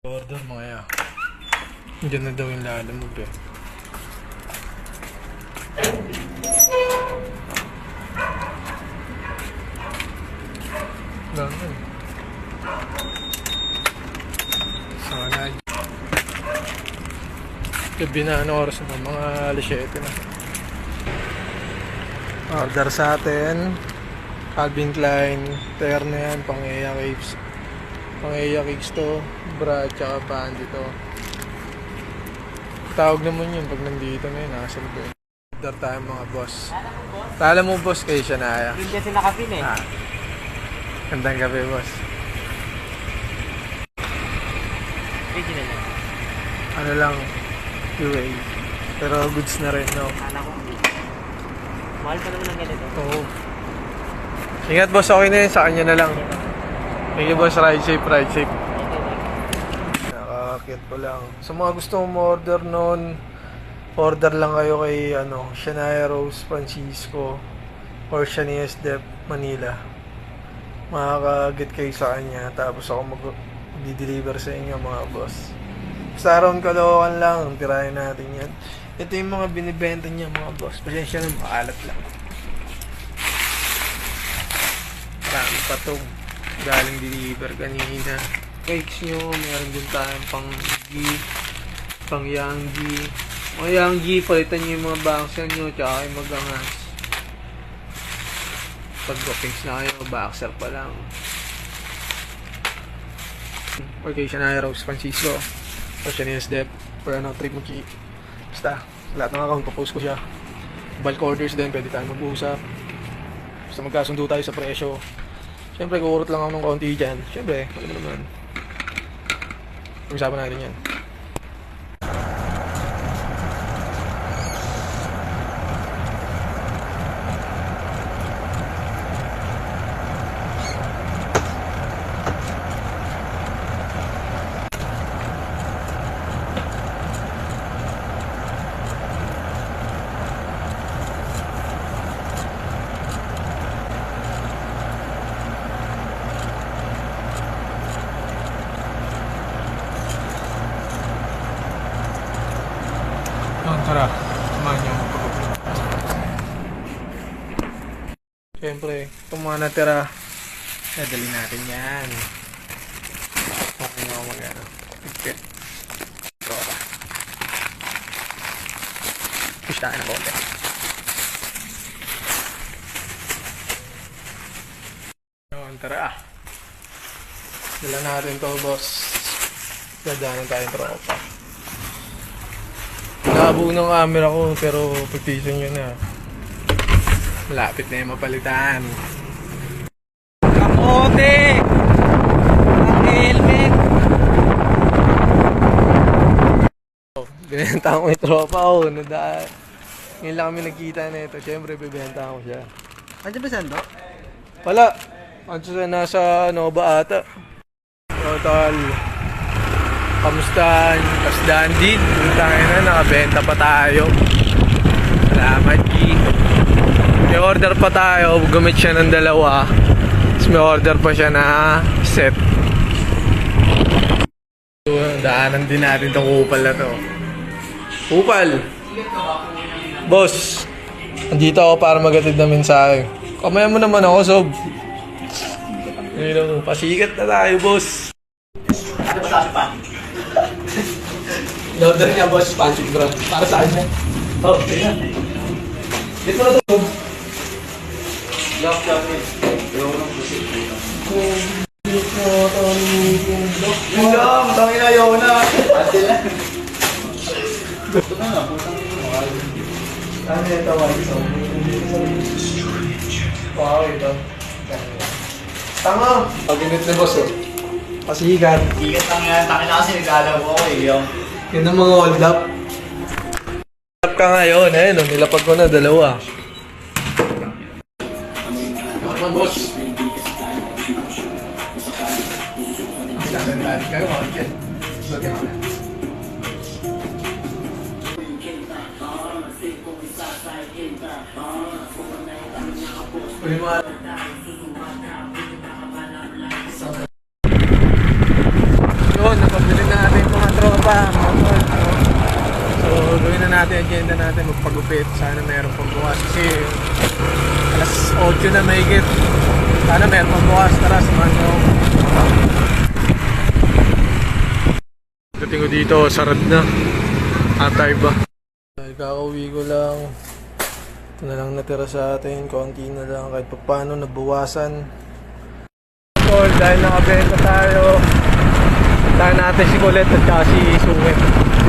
Order mga ya. Diyan na daw yung lalamog eh. Ganun. Sana. Gabi na ano oras na mga alas 7 na. Order sa atin. Calvin Klein. Tear na yan. Pang Eya Caves. Pang Eya Caves to. Bra tsaka pandi to. Tawag naman yun pag nandito na yun. Nasa ba yun? Order tayo mga boss. Tala mo boss kay Shania. Hindi kasi nakapin eh. Ah. Gandang gabi boss. Original yan. Ano lang, UA. Pero goods na rin, no? Akala ko. Mahal pa naman ng ganito. Oo. Ingat boss, okay na yun. Sa kanya na lang. Thank you boss, ride safe, ride safe. Nakakit ko lang. Sa mga gusto mong order noon, order lang kayo kay ano, Shania Rose Francisco or Shania Dep Manila. Makaka-get kayo sa kanya tapos ako mag deliver sa inyo mga boss. Sa around Caloocan lang, tirahin natin yan. Ito yung mga binibenta niya mga boss. Pasensya na, maalat lang. Marami pa itong galing deliver kanina. Cakes nyo, meron din tayong pang G, pang Yanggi. Mga Yanggi, palitan nyo yung mga boxer nyo, tsaka yung magangas. Pag pinks na kayo, boxer pa lang. Or kay Shania Rose Francisco. Or Shania Dep. Or ano, trip mo chi. Basta, lahat ng account, papost ko siya. Bulk orders din, pwede tayo mag-uusap. Basta magkasundo tayo sa presyo. Siyempre, kukurot lang ako ng konti dyan. Siyempre, alam mo naman. Pag-usapan natin yan. Niyo ako. Siyempre, itong mga natira, dadali natin yan. Okay nga ako mag-ano. Pigpit. Ka. Push tayo ng konti. Yun, tara. Dala natin to, boss. Dadaanan tayong tropa. Nakabuo ng camera ko pero pagtisan nyo na. Malapit na yung mapalitan. Kamote! Ang helmet! Oh, binenta ko yung tropa ko. Nada, ngayon lang kami nagkita na ito. Siyempre, bibenta ko siya. Andiyan ba sando? Wala. Ano siya nasa Nova ata. Total. Kamusta? Dandid. Yung tayo na, nakabenta pa tayo. Salamat, G. May order pa tayo. Gumit siya ng dalawa. Tapos may order pa siya na set. So, daanan din natin itong kupal na to. Kupal! Boss! Andito ako para magatid na mensahe. Kamaya mo naman ako, Sob. Pasikat na tayo, boss. Loader niya, boss, punching bro. Para sa kanya. Oh, kaya. Dito na to. Lock, lock, Yung lang, tangin na yun na. Ate na. Ano yung tawag sa Wow, ito. Tanga! Pag-init ni boss, oh. Pasikat. Ikat lang yan. Takin na kasi nagalaw ko eh. Yung Yun ang mga hold up. Hold up ka ngayon, eh, no? Nilapag ko na dalawa. Boss. Kayo, agenda natin, magpagupit. Sana meron pang bukas. Kasi alas 8 na mahigit. Sana meron pang bukas. Tara, samahan mo. Dating ko dito, sarad na. Atay ba? Kakauwi ko lang. Ito na lang natira sa atin. Konti na lang. Kahit pa paano, nabawasan. Tol, dahil nakabenta tayo. Tayo natin si Colette at saka si Sungit.